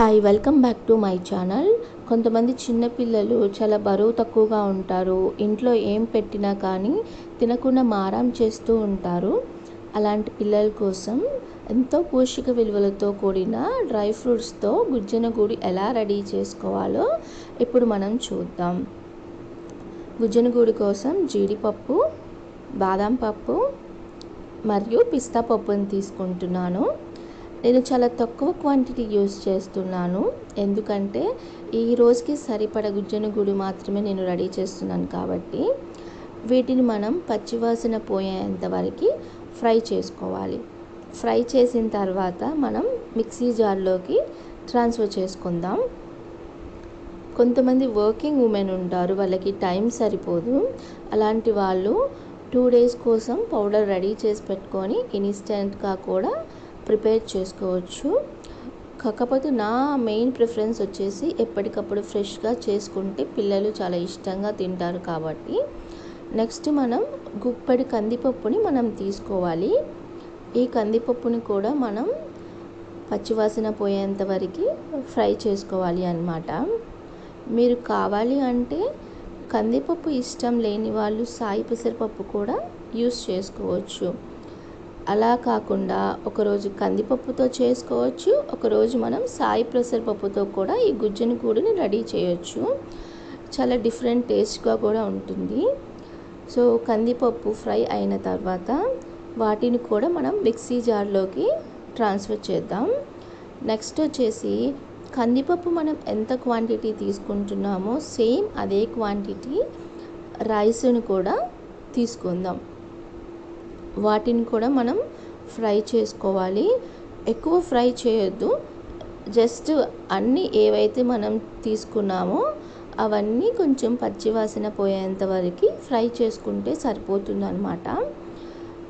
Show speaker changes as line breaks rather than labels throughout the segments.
Hi welcome back to my channel కొంతమంది చిన్నపిల్లలు చాలా బరువు తక్కువగా ఉంటారు. ఇంట్లో ఏం పెట్టినా కానీ తినకుండా మారం చేస్తూ ఉంటారు. అలాంటి పిల్లల కోసం ఎంతో పోషక విలువలతో కూడిన డ్రై ఫ్రూట్స్తో గుజ్జన గూడి ఎలా రెడీ చేసుకోవాలో ఇప్పుడు మనం చూద్దాం. గుజ్జన గుడి కోసం జీడిపప్పు బాదం పప్పు మరియు పిస్తా పప్పుని తీసుకుంటున్నాను. నేను చాలా తక్కువ క్వాంటిటీ యూస్ చేస్తున్నాను. ఎందుకంటే ఈ రోజుకి సరిపడ గుజ్జను గుడి మాత్రమే నేను రెడీ చేస్తున్నాను కాబట్టి వీటిని మనం పచ్చివాసన పోయేంత వరకు ఫ్రై చేసుకోవాలి. ఫ్రై చేసిన తర్వాత మనం మిక్సీ జార్లోకి ట్రాన్స్ఫర్ చేసుకుందాం. కొంతమంది వర్కింగ్ ఉమెన్ ఉంటారు వాళ్ళకి టైం సరిపోదు. అలాంటి వాళ్ళు టూ డేస్ కోసం పౌడర్ రెడీ చేసి పెట్టుకొని ఇన్స్టెంట్గా కూడా ప్రిపేర్ చేసుకోవచ్చు. కాకపోతే నా మెయిన్ ప్రిఫరెన్స్ వచ్చేసి ఎప్పటికప్పుడు ఫ్రెష్గా చేసుకుంటే పిల్లలు చాలా ఇష్టంగా తింటారు కాబట్టి. నెక్స్ట్ మనం గుప్పడి కందిపప్పుని మనం తీసుకోవాలి. ఈ కందిపప్పుని కూడా మనం పచ్చివాసన పోయేంత వరకు ఫ్రై చేసుకోవాలి అన్నమాట. మీరు కావాలి అంటే కందిపప్పు ఇష్టం లేని వాళ్ళు సాయి పెసరపప్పు కూడా యూస్ చేసుకోవచ్చు. అలా కాకుండా ఒకరోజు కందిపప్పుతో చేసుకోవచ్చు ఒకరోజు మనం సాయి పెసరపప్పుతో కూడా ఈ గుజ్జని కూడిని రెడీ చేయొచ్చు. చాలా డిఫరెంట్ టేస్ట్గా కూడా ఉంటుంది. సో కందిపప్పు ఫ్రై అయిన తర్వాత వాటిని కూడా మనం మిక్సీ జార్లోకి ట్రాన్స్ఫర్ చేద్దాం. నెక్స్ట్ వచ్చేసి కందిపప్పు మనం ఎంత క్వాంటిటీ తీసుకుంటున్నామో సేమ్ అదే క్వాంటిటీ రైస్ని కూడా తీసుకుందాం. వాటిని కూడా మనం ఫ్రై చేసుకోవాలి. ఎక్కువ ఫ్రై చేయొద్దు. జస్ట్ అన్నీ ఏవైతే మనం తీసుకున్నామో అవన్నీ కొంచెం పచ్చివాసన పోయేంత వరకు ఫ్రై చేసుకుంటే సరిపోతుందన్నమాట.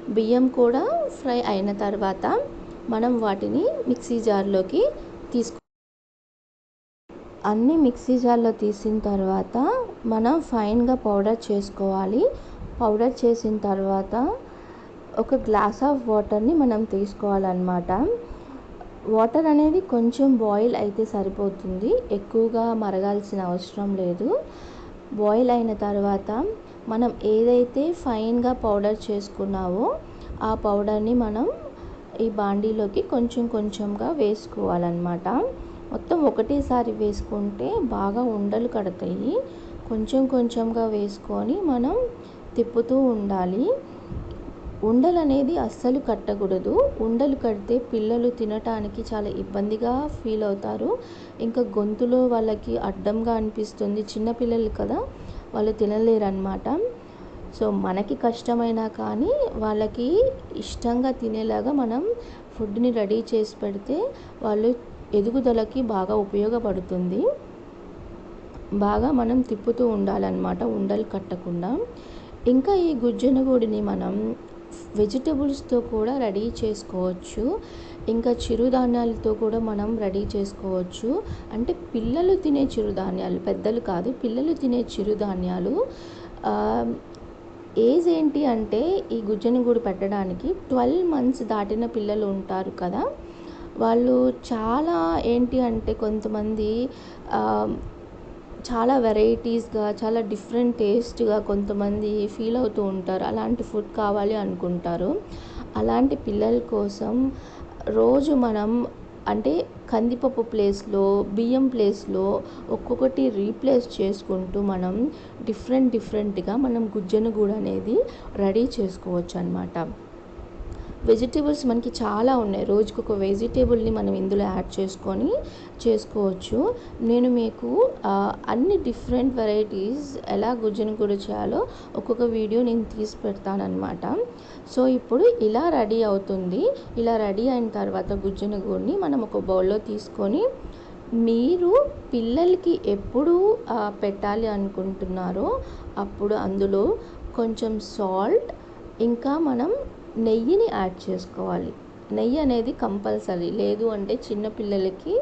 బియ్యం కూడా ఫ్రై అయిన తర్వాత మనం వాటిని మిక్సీ జార్లోకి తీసుకు అన్నీ మిక్సీ జార్లో తీసిన తర్వాత మనం ఫైన్గా పౌడర్ చేసుకోవాలి. పౌడర్ చేసిన తర్వాత ఒక గ్లాస్ ఆఫ్ వాటర్ని మనం తీసుకోవాలన్నమాట. వాటర్ అనేది కొంచెం బాయిల్ అయితే సరిపోతుంది. ఎక్కువగా మరగాల్సిన అవసరం లేదు. బాయిల్ అయిన తర్వాత మనం ఏదైతే ఫైన్గా పౌడర్ చేసుకున్నావో ఆ పౌడర్ని మనం ఈ బాండీలోకి కొంచెం కొంచెంగా వేసుకోవాలన్నమాట. మొత్తం ఒకటేసారి వేసుకుంటే బాగా ఉండలు కడతాయి. కొంచెం కొంచెంగా వేసుకొని మనం తిప్పుతూ ఉండాలి. ఉండలు అనేది అస్సలు కట్టకూడదు. ఉండలు కడితే పిల్లలు తినటానికి చాలా ఇబ్బందిగా ఫీల్ అవుతారు. ఇంకా గొంతులో వాళ్ళకి అడ్డంగా అనిపిస్తుంది. చిన్నపిల్లలు కదా వాళ్ళు తినలేరు అన్నమాట సో మనకి కష్టమైనా కానీ వాళ్ళకి ఇష్టంగా తినేలాగా మనం ఫుడ్ని రెడీ చేసి పెడితే వాళ్ళు ఎదుగుదలకి బాగా ఉపయోగపడుతుంది. బాగా మనం తిప్పుతూ ఉండాలన్నమాట ఉండలు కట్టకుండా. ఇంకా ఈ గుజ్జనగూడిని మనం వెజిటబుల్స్తో కూడా రెడీ చేసుకోవచ్చు. ఇంకా చిరుధాన్యాలతో కూడా మనం రెడీ చేసుకోవచ్చు. అంటే పిల్లలు తినే చిరుధాన్యాలు పెద్దలు కాదు పిల్లలు తినే చిరుధాన్యాలు ఏజ్ ఏంటి అంటే ఈ గుజ్జనగూడు పెట్టడానికి ట్వెల్వ్ మంత్స్ దాటిన పిల్లలు ఉంటారు కదా. వాళ్ళు చాలా ఏంటి అంటే కొంతమంది చాలా వెరైటీస్గా చాలా డిఫరెంట్ టేస్ట్గా కొంతమంది ఫీల్ అవుతూ ఉంటారు. అలాంటి ఫుడ్ కావాలి అనుకుంటారు. అలాంటి పిల్లల కోసం రోజు మనం అంటే కందిపప్పు ప్లేస్లో బియ్యం ప్లేస్లో ఒక్కొక్కటి రీప్లేస్ చేసుకుంటూ మనం డిఫరెంట్ డిఫరెంట్గా మనం గుజ్జనగూడ అనేది రెడీ చేసుకోవచ్చు అనమాట వెజిటేబుల్స్ మనకి చాలా ఉన్నాయి. రోజుకు ఒక వెజిటేబుల్ని మనం ఇందులో యాడ్ చేసుకొని చేసుకోవచ్చు. నేను మీకు అన్ని డిఫరెంట్ వెరైటీస్ ఎలా గుజ్జును కూడా చేయాలో ఒక్కొక్క వీడియో నేను తీసి పెడతానమాట సో ఇప్పుడు ఇలా రెడీ అవుతుంది. ఇలా రెడీ అయిన తర్వాత గుజ్జును గుడిని మనం ఒక బౌల్లో తీసుకొని మీరు పిల్లలకి ఎప్పుడు పెట్టాలి అనుకుంటున్నారో అప్పుడు అందులో కొంచెం సాల్ట్ ఇంకా మనం నెయ్యిని యాడ్ చేసుకోవాలి. నెయ్యి అనేది కంపల్సరీ. లేదు అంటే చిన్నపిల్లలకి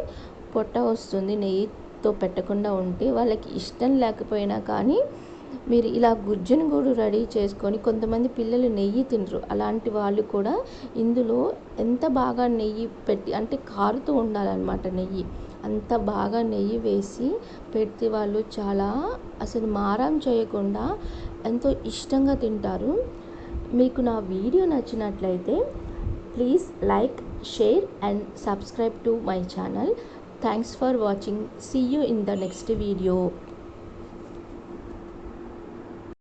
పొట్ట వస్తుంది నెయ్యితో పెట్టకుండా ఉంటే వాళ్ళకి ఇష్టం లేకపోయినా కానీ మీరు ఇలా గుజ్జును కూడా రెడీ చేసుకొని కొంతమంది పిల్లలు నెయ్యి తినరు. అలాంటి వాళ్ళు కూడా ఇందులో ఎంత బాగా నెయ్యి పెట్టి అంటే కారుతూ ఉండాలన్నమాట నెయ్యి. అంత బాగా నెయ్యి వేసి పెడితే వాళ్ళు చాలా అసలు మారం చేయకుండా ఎంతో ఇష్టంగా తింటారు. మీకు నా వీడియో నచ్చినట్లయితే please like share and subscribe to my channel thanks for watching see you in the next video